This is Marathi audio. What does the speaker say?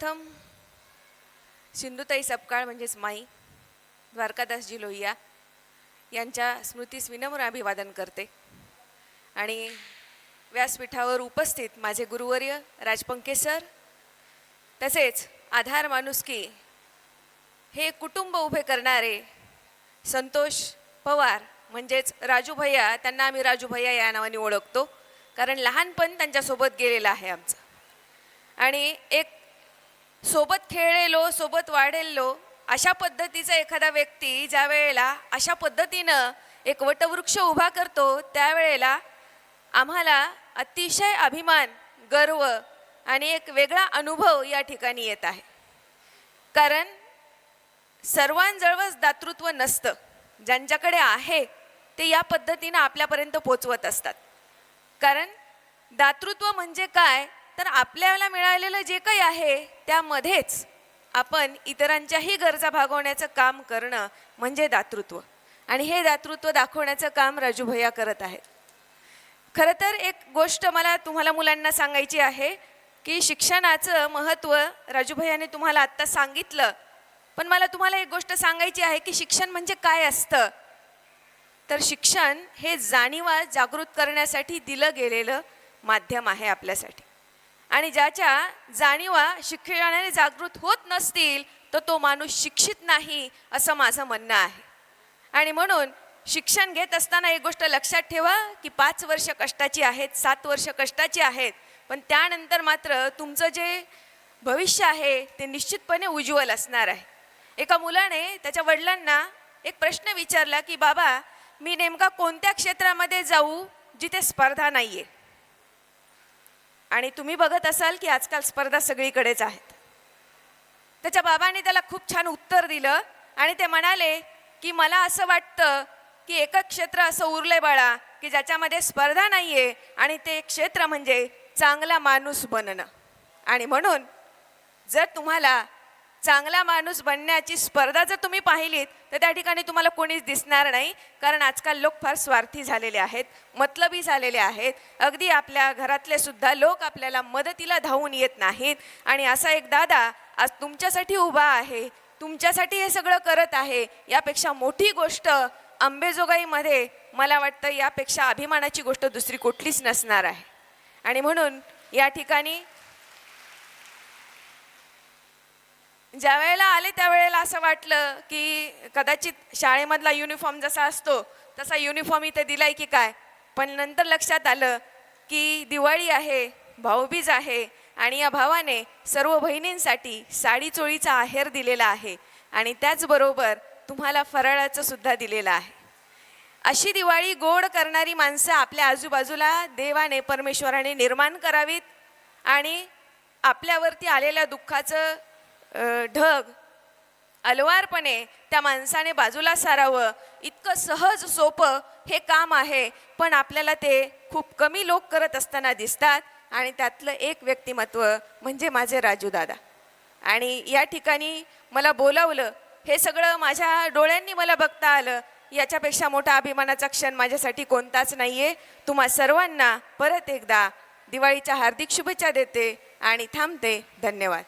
प्रथम सिंधुताई सपकाळ म्हणजेच माई द्वारकादासजी लोहिया यांच्या स्मृतीस विनम्र अभिवादन करते. आणि व्यासपीठावर उपस्थित माझे गुरुवर्य राजपंके सर तसेच आधार माणुसकी हे कुटुंब उभे करणारे संतोष पवार म्हणजेच राजू भैया त्यांना आम्ही राजू भैया या नावाने ओळखतो कारण लहानपण त्यांच्यासोबत गेलेलं आहे आमचं. आणि एक सोबत खेळलेलो सोबत वाढेलो अशा पद्धतीचा एखादा व्यक्ती ज्या वेळेला अशा पद्धतीनं एक वटवृक्ष उभा करतो त्यावेळेला आम्हाला अतिशय अभिमान गर्व आणि एक वेगळा अनुभव या ठिकाणी येत आहे. कारण सर्वांजवळच दातृत्व नसतं. ज्यांच्याकडे आहे ते या पद्धतीनं आपल्यापर्यंत पोचवत असतात. कारण दातृत्व म्हणजे काय? तर आपल्याला मिळालेलं जे काही आहे त्यामध्येच आपण इतरांच्याही गरजा भागवण्याचं काम करणं म्हणजे दातृत्व. आणि हे दातृत्व दाखवण्याचं काम राजू भैया करत आहेत. खरं तर एक गोष्ट मला तुम्हाला मुलांना सांगायची आहे की शिक्षणाचं महत्त्व राजू भैयाने तुम्हाला आत्ता सांगितलं. पण मला तुम्हाला एक गोष्ट सांगायची आहे की शिक्षण म्हणजे काय असतं? तर शिक्षण हे जाणीवा जागृत करण्यासाठी दिलं गेलेलं माध्यम आहे आपल्यासाठी. आणि ज्याच्या जाणीवा शिक्षणाने जागृत होत नसतील तर तो माणूस शिक्षित नाही असं माझं म्हणणं आहे. आणि म्हणून शिक्षण घेत असताना एक गोष्ट लक्षात ठेवा की पाच वर्ष कष्टाची आहेत सात वर्ष कष्टाची आहेत पण त्यानंतर मात्र तुमचं जे भविष्य आहे ते निश्चितपणे उज्ज्वल असणार आहे. एका मुलाने त्याच्या वडिलांना एक प्रश्न विचारला की बाबा मी नेमका कोणत्या क्षेत्रामध्ये जाऊ जिथे स्पर्धा नाही आहे आणि तुम्ही बघत असाल की आजकाल स्पर्धा सगळीकडेच आहेत. त्याच्या बाबांनी त्याला खूप छान उत्तर दिलं आणि ते म्हणाले की मला असं वाटतं की एकच क्षेत्र असं उरलंय बाळा की ज्याच्यामध्ये स्पर्धा नाही आहे आणि ते क्षेत्र म्हणजे चांगला माणूस बनणं. आणि म्हणून जर तुम्हाला चांगला माणूस बनण्याची स्पर्धा जर तुम्ही पाहिलीत तर त्या ठिकाणी तुम्हाला कोणीच दिसणार नाही कारण आजकाल लोक फार स्वार्थी झालेले आहेत मतलबी झालेले आहेत. अगदी आपल्या घरातले सुद्धा लोक आपल्याला मदतीला धावून येत नाहीत. आणि असा एक दादा आज तुमच्यासाठी उभा आहे तुमच्यासाठी हे सगळं करत आहे. यापेक्षा मोठी गोष्ट अंबेजोगाईमध्ये मला वाटतं यापेक्षा अभिमानाची गोष्ट दुसरी कुठलीच नसणार आहे. आणि म्हणून या ठिकाणी ज्या वेळेला आले त्यावेळेला असं वाटलं की कदाचित शाळेमधला युनिफॉर्म जसा असतो तसा युनिफॉर्म इथे दिलाय की काय? पण नंतर लक्षात आलं की दिवाळी आहे भाऊबीज आहे आणि या भावाने सर्व बहिणींसाठी साडी चोळीचा आहेर दिलेला आहे आणि त्याचबरोबर तुम्हाला फराळाचं सुद्धा दिलेलं आहे. अशी दिवाळी गोड करणारी माणसं आपल्या आजूबाजूला देवाने परमेश्वराने निर्माण करावीत आणि आपल्यावरती आलेल्या दुःखाचं ढग अलवारपणे त्या माणसाने बाजूला सारावं. इतकं सहज सोपं हे काम आहे पण आपल्याला ते खूप कमी लोक करत असताना दिसतात आणि त्यातलं एक व्यक्तिमत्व म्हणजे माझे राजू दादा. आणि या ठिकाणी मला बोलावलं हे सगळं माझ्या डोळ्यांनी मला बघता आलं. याच्यापेक्षा मोठा अभिमानाचा क्षण माझ्यासाठी कोणताच नाही आहे तुम्हा सर्वांना परत एकदा दिवाळीच्या हार्दिक शुभेच्छा देते आणि थांबते. धन्यवाद.